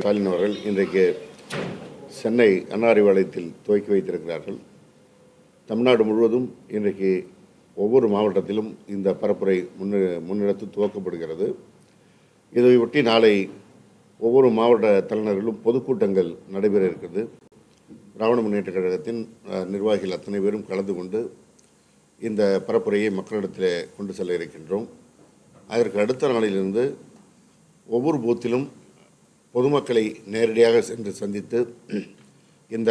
ஸ்டாலின் அவர்கள் இன்றைக்கு சென்னை அன்னாரிவாளையத்தில் துவக்கி வைத்திருக்கிறார்கள். தமிழ்நாடு முழுவதும் இன்றைக்கு ஒவ்வொரு மாவட்டத்திலும் இந்த பரப்புரை முன்னெ முன்னெடுத்து துவக்கப்படுகிறது. இதையொட்டி நாளை ஒவ்வொரு மாவட்ட தலைநர்களும் பொதுக்கூட்டங்கள் நடைபெற இருக்கிறது. திராவிட முன்னேற்ற கழகத்தின் நிர்வாகிகள் அத்தனை பேரும் கலந்து கொண்டு இந்த பரப்புரையை மக்களிடத்தில் கொண்டு செல்ல இருக்கின்றோம். அதற்கு அடுத்த நாளிலிருந்து ஒவ்வொரு பூத்திலும் பொதுமக்களை நேரடியாக சென்று சந்தித்து இந்த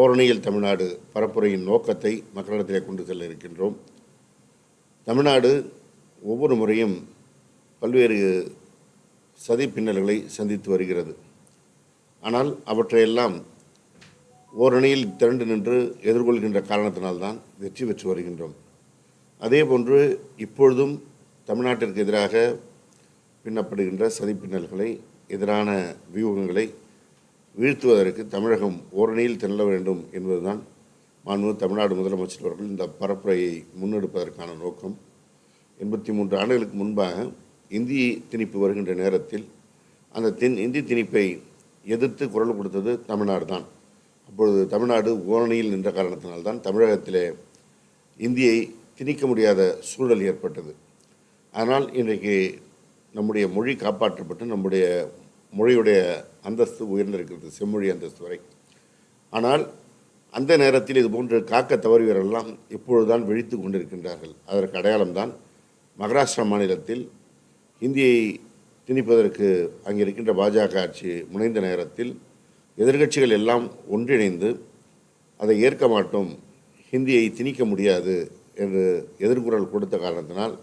ஓரணியில் தமிழ்நாடு பரப்புரையின் நோக்கத்தை மக்களிடத்திலே கொண்டு செல்ல இருக்கின்றோம். தமிழ்நாடு ஒவ்வொரு முறையும் பல்வேறு சதி பின்னல்களை சந்தித்து வருகிறது. ஆனால் அவற்றையெல்லாம் ஓரணியில் திரண்டு நின்று எதிர்கொள்கின்ற காரணத்தினால்தான் வெற்றி பெற்று வருகின்றோம். அதேபோன்று இப்பொழுதும் தமிழ்நாட்டிற்கு எதிராக பின்னப்படுகின்ற சதி பின்னல்களை எதிரான வியூகங்களை வீழ்த்துவதற்கு தமிழகம் ஓரணியில் திரள வேண்டும் என்பதுதான் மாண்பு தமிழ்நாடு முதலமைச்சர் அவர்கள் இந்த பரப்புரையை முன்னெடுப்பதற்கான நோக்கம். எண்பத்தி மூன்று ஆண்டுகளுக்கு முன்பாக இந்தி திணிப்பு வருகின்ற நேரத்தில் அந்த தின் இந்தி திணிப்பை எதிர்த்து குரல் கொடுத்தது தமிழ்நாடு தான். அப்பொழுது தமிழ்நாடு ஓரணியில் நின்ற காரணத்தினால்தான் தமிழகத்திலே இந்தியை திணிக்க முடியாத சூழல் ஏற்பட்டது. ஆனால் இன்றைக்கு நம்முடைய மொழி காப்பாற்றப்பட்டு நம்முடைய மொழியுடைய அந்தஸ்து உயர்ந்திருக்கிறது செம்மொழி அந்தஸ்து வரை. ஆனால் அந்த நேரத்தில் இது போன்று காக்க தவறியவரெல்லாம் இப்பொழுதுதான் விழித்து கொண்டிருக்கின்றார்கள். அதற்கு அடையாளம்தான் மகாராஷ்டிரா மாநிலத்தில் ஹிந்தியை திணிப்பதற்கு அங்கே இருக்கின்ற பாஜக ஆட்சி முனைந்த நேரத்தில் எதிர்கட்சிகள் எல்லாம் ஒன்றிணைந்து அதை ஏற்க மாட்டோம் ஹிந்தியை திணிக்க முடியாது என்று எதிர்குரல் கொடுத்த காரணத்தினால்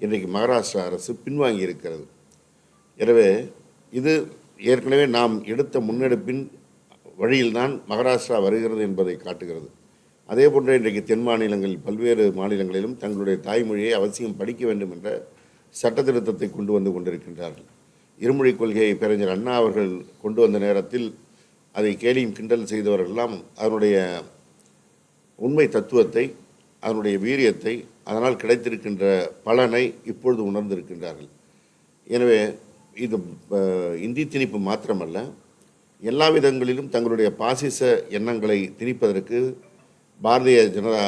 இன்றைக்கு மகாராஷ்டிரா அரசு பின்வாங்கி இருக்கிறது எனவே இது ஏற்கனவே நாம் எடுத்த முன்னெடுப்பின் வழியில்தான் மகாராஷ்டிரா வருகிறது என்பதை காட்டுகிறது. அதே போன்று இன்றைக்கு தென் மாநிலங்களில் பல்வேறு மாநிலங்களிலும் தங்களுடைய தாய்மொழியை அவசியம் படிக்க வேண்டும் என்ற சட்ட திருத்தத்தை கொண்டு வந்து கொண்டிருக்கின்றார்கள். இருமொழி கொள்கையை பேரறிஞர் அண்ணா அவர்கள் கொண்டு வந்த நேரத்தில் அதை கேலியும் கிண்டல் செய்தவரெல்லாம் அதனுடைய உண்மை தத்துவத்தை அதனுடைய வீரியத்தை அதனால் கிடைத்திருக்கின்ற பலனை இப்பொழுது உணர்ந்திருக்கின்றார்கள். எனவே இது இந்தி திணிப்பு மாத்திரமல்ல. எல்லா விதங்களிலும் தங்களுடைய பாசிச எண்ணங்களை திணிப்பதற்கு பாரதிய ஜனதா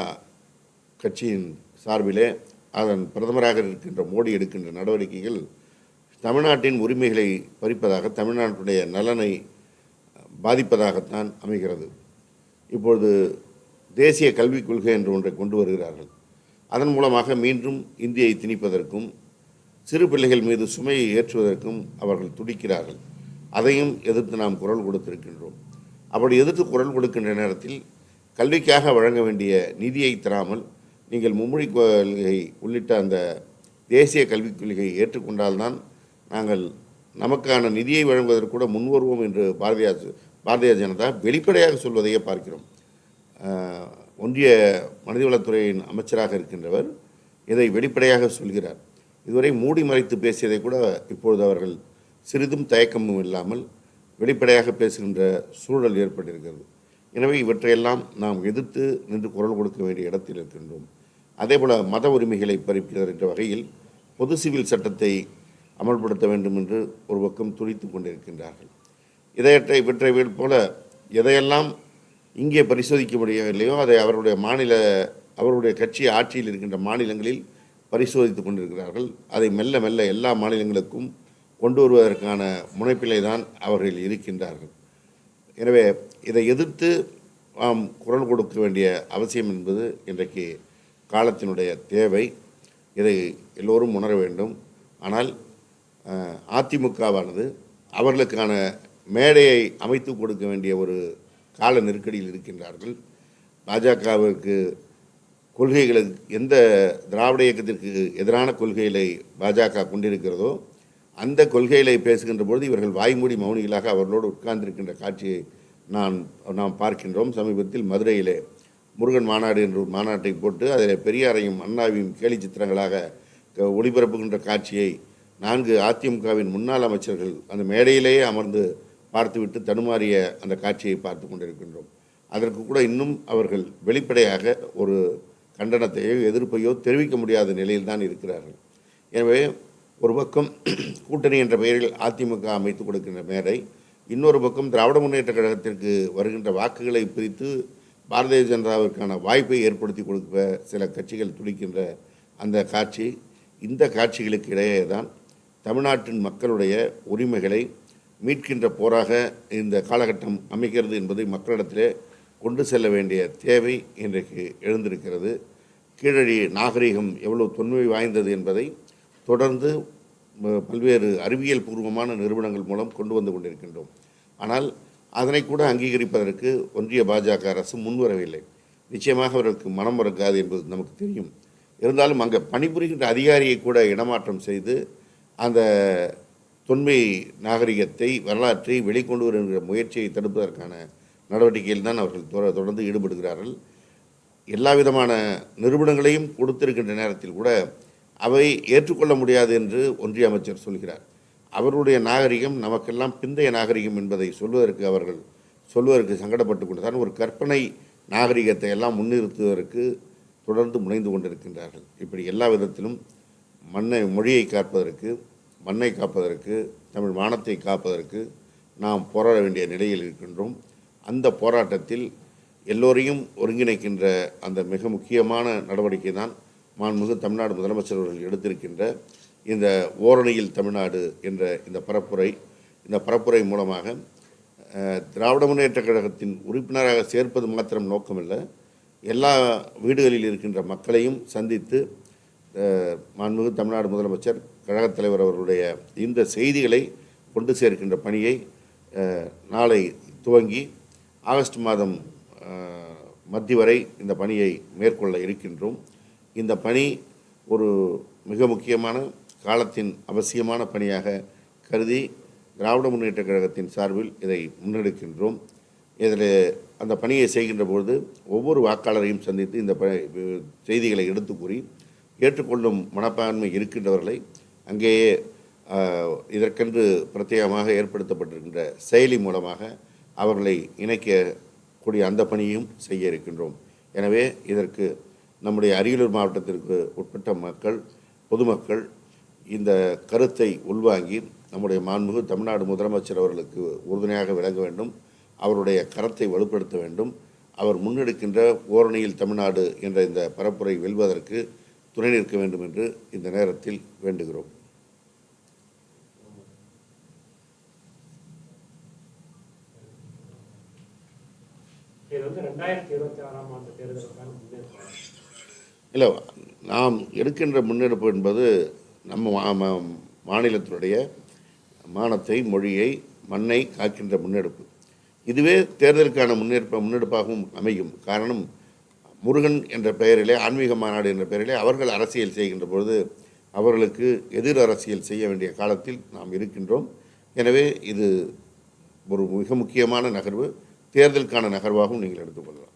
கட்சியின் சார்பிலே அதன் பிரதமராக இருக்கின்ற மோடி எடுக்கின்ற நடவடிக்கைகள் தமிழ்நாட்டின் உரிமைகளை பறிப்பதாக தமிழ்நாட்டுடைய நலனை பாதிப்பதாகத்தான் அமைகிறது. இப்பொழுது தேசிய கல்விக் கொள்கை என்று ஒன்றை கொண்டு வருகிறார்கள். அதன் மூலமாக மீண்டும் இந்தியை திணிப்பதற்கும் சிறு பிள்ளைகள் மீது சுமையை ஏற்றுவதற்கும் அவர்கள் துடிக்கிறார்கள். அதையும் எதிர்த்து நாம் குரல் கொடுத்திருக்கின்றோம். அப்படி எதிர்த்து குரல் கொடுக்கின்ற நேரத்தில் கல்விக்காக வழங்க வேண்டிய நிதியை தராமல் நீங்கள் மும்மொழி கொள்கை உள்ளிட்ட அந்த தேசிய கல்விக் கொள்கையை ஏற்றுக்கொண்டால்தான் நாங்கள் நமக்கான நிதியை வழங்குவதற்கு கூட முன்வருவோம் என்று பாரதியார் பாரதிய ஜனதா வெளிப்படையாக சொல்வதையே பார்க்கிறோம். ஒன்றிய மனிதவளத்துறையின் அமைச்சராக இருக்கின்றவர் இதை வெளிப்படையாக சொல்கிறார். இதுவரை மூடி மறைத்து பேசியதை கூட இப்பொழுது அவர்கள் சிறிதும் தயக்கமும் இல்லாமல் வெளிப்படையாக பேசுகின்ற சூழல் ஏற்பட்டிருக்கிறது. எனவே இவற்றையெல்லாம் நாம் எதிர்த்து நின்று குரல் கொடுக்க வேண்டிய இடத்தில் இருக்கின்றோம். அதேபோல மத உரிமைகளை பறிக்கிறார் என்ற வகையில் பொது சிவில் சட்டத்தை அமல்படுத்த வேண்டும் என்று ஒரு பக்கம் துடித்து கொண்டிருக்கின்றார்கள். இதையற்ற இவற்றை போல எதையெல்லாம் இங்கே பரிசோதிக்க முடியவில்லையோ அதை அவருடைய மாநில அவருடைய கட்சி ஆட்சியில் இருக்கின்ற மாநிலங்களில் பரிசோதித்து கொண்டிருக்கிறார்கள். அதை மெல்ல மெல்ல எல்லா மாநிலங்களுக்கும் கொண்டு வருவதற்கான முனைப்பிலே தான் அவர்கள் இருக்கின்றார்கள். எனவே இதை எதிர்த்து நாம் குரல் கொடுக்க வேண்டிய அவசியம் என்பது இன்றைக்கு காலத்தினுடைய தேவை. இதை எல்லோரும் உணர வேண்டும். ஆனால் அதிமுகவானது அவர்களுக்கான மேடையை அமைத்து கொடுக்க வேண்டிய ஒரு கால நெருக்கடியில் இருக்கின்றார்கள். பாஜகவிற்கு கொள்கைகளுக்கு எந்த திராவிட இயக்கத்திற்கு எதிரான கொள்கைகளை பாஜக கொண்டிருக்கிறதோ அந்த கொள்கைகளை பேசுகின்ற பொழுது இவர்கள் வாய்மூடி மௌனிகளாக அவர்களோடு உட்கார்ந்திருக்கின்ற காட்சியை நான் நாம் பார்க்கின்றோம். சமீபத்தில் மதுரையிலே முருகன் மாநாடு என்ற ஒரு மாநாட்டை போட்டு அதில் பெரியாரையும் அண்ணாவையும் கேலி சித்திரங்களாக க- ஒளிபரப்புகின்ற காட்சியை நான்கு அதிமுகவின் முன்னாள் அமைச்சர்கள் அந்த மேடையிலேயே அமர்ந்து பார்த்துவிட்டு தடுமாறிய அந்த காட்சியை பார்த்து கொண்டிருக்கின்றோம். அதற்கு கூட இன்னும் அவர்கள் வெளிப்படையாக ஒரு கண்டனத்தையோ எதிர்ப்பையோ தெரிவிக்க முடியாத நிலையில் தான் இருக்கிறார்கள். எனவே ஒரு பக்கம் கூட்டணி என்ற பெயரில் அதிமுக அமைத்து கொடுக்கின்ற மேடை இன்னொரு பக்கம் திராவிட முன்னேற்ற கழகத்திற்கு வருகின்ற வாக்குகளை பிரித்து பாரதிய ஜனதாவிற்கான வாய்ப்பை ஏற்படுத்தி கொடுக்க சில கட்சிகள் துடிக்கின்ற அந்த காட்சி இந்த காட்சிகளுக்கு இடையே தான் தமிழ்நாட்டின் மக்களுடைய உரிமைகளை மீட்கின்ற போராக இந்த காலகட்டம் அமைக்கிறது என்பதை மக்களிடத்திலே கொண்டு செல்ல வேண்டிய தேவை இன்றைக்கு எழுந்திருக்கிறது. கீழடி நாகரிகம் எவ்வளவு தொன்மை வாய்ந்தது என்பதை தொடர்ந்து பல்வேறு அறிவியல் பூர்வமான நிறுவனங்கள் மூலம் கொண்டு வந்து கொண்டிருக்கின்றோம். ஆனால் அதனை கூட அங்கீகரிப்பதற்கு ஒன்றிய பாஜக அரசு முன்வரவில்லை. நிச்சயமாக அவர்களுக்கு மனம் மறக்காது என்பது நமக்கு தெரியும். இருந்தாலும் அங்கே பணிபுரிகின்ற அதிகாரியை கூட இடமாற்றம் செய்து அந்த தொன்மை நாகரிகத்தை வரலாற்றை வெளிக்கொண்டு வருகின்ற முயற்சியை தடுப்பதற்கான நடவடிக்கையில் தான் அவர்கள் தொடர்ந்து ஈடுபடுகிறார்கள். எல்லா விதமான நிறுவனங்களையும் கொடுத்திருக்கின்ற நேரத்தில் கூட அவை ஏற்றுக்கொள்ள முடியாது என்று ஒன்றிய அமைச்சர் சொல்கிறார். அவருடைய நாகரிகம் நமக்கெல்லாம் பிந்தைய நாகரிகம் என்பதை சொல்வதற்கு அவர்கள் சொல்வதற்கு சங்கடப்பட்டு கொண்டுதான் ஒரு கற்பனை நாகரிகத்தை எல்லாம் முன்னிறுத்துவதற்கு தொடர்ந்து முனைந்து கொண்டிருக்கின்றார்கள். இப்படி எல்லா விதத்திலும் மண்ணை மொழியை காப்பதற்கு மண்ணை காப்பதற்கு தமிழ் மானத்தை காப்பதற்கு நாம் போராட வேண்டிய நிலையில் இருக்கின்றோம். அந்த போராட்டத்தில் எல்லோரையும் ஒருங்கிணைக்கின்ற அந்த மிக முக்கியமான நடவடிக்கை தான் மாண்புமிகு தமிழ்நாடு முதலமைச்சர் அவர்கள் எடுத்திருக்கின்ற இந்த ஓரணியில் தமிழ்நாடு என்ற இந்த பரப்புரை. இந்த பரப்புரை மூலமாக திராவிட முன்னேற்ற கழகத்தின் உறுப்பினராக சேர்ப்பது மாத்திரம் நோக்கமில்லை எல்லா வீடுகளில் இருக்கின்ற மக்களையும் சந்தித்து மாண்புமிகு தமிழ்நாடு முதலமைச்சர் கழகத் தலைவர் அவர்களுடைய இந்த செய்திகளை கொண்டு சேர்க்கின்ற பணியை நாளை துவங்கி ஆகஸ்ட் மாதம் மத்தி வரை இந்த பணியை மேற்கொள்ள இருக்கின்றோம். இந்த பணி ஒரு மிக முக்கியமான காலத்தின் அவசியமான பணியாக கருதி திராவிட முன்னேற்றக் கழகத்தின் சார்பில் இதை முன்னெடுக்கின்றோம். இதில் அந்த பணியை செய்கின்ற பொழுது ஒவ்வொரு வாக்காளரையும் சந்தித்து இந்த ப செய்திகளை எடுத்து கூறி ஏற்றுக்கொள்ளும் மனப்பான்மை இருக்கின்றவர்களை அங்கேயே இதற்கென்று பிரத்யேகமாக ஏற்படுத்தப்பட்டிருக்கின்ற செயலி மூலமாக அவர்களை இணைக்க கூடிய அந்த பணியும் செய்ய இருக்கின்றோம். எனவே இதற்கு நம்முடைய அரியலூர் மாவட்டத்திற்கு உட்பட்ட மக்கள் பொதுமக்கள் இந்த கருத்தை உள்வாங்கி நம்முடைய மாண்புமிகு தமிழ்நாடு முதலமைச்சர் அவர்களுக்கு உறுதுணையாக விளங்க வேண்டும். அவருடைய கரத்தை வலுப்படுத்த வேண்டும். அவர் முன்னெடுக்கின்ற ஓரணியில் தமிழ்நாடு என்ற இந்த பரப்புரை வெல்வதற்கு துணை நிற்க வேண்டும் என்று இந்த நேரத்தில் வேண்டுகிறோம். இது வந்து ரெண்டாயிரத்தி இருபத்தி ஆறாம் ஆண்டு தேர்தலுக்கான முன்னேற்பாடு. இல்லை நாம் எடுக்கின்ற முன்னெடுப்பு என்பது நம்ம மா- மா- மாநிலத்தினுடைய மானத்தை மொழியை மண்ணை காக்கின்ற முன்னெடுப்பு. இதுவே தேர்தலுக்கான முன்னெடுப்ப முன்னெடுப்பாகவும் அமையும். காரணம் முருகன் என்ற பெயரிலே ஆன்மீக மாநாடு என்ற பெயரிலே அவர்கள் அரசியல் செய்கின்ற பொழுது அவர்களுக்கு எதிர் அரசியல் செய்ய வேண்டிய காலத்தில் நாம் இருக்கின்றோம். எனவே இது ஒரு மிக முக்கியமான நகர்வு. தேர்தலுக்கான நகர்வாகவும் நீங்கள் எடுத்துக்கொள்ளலாம்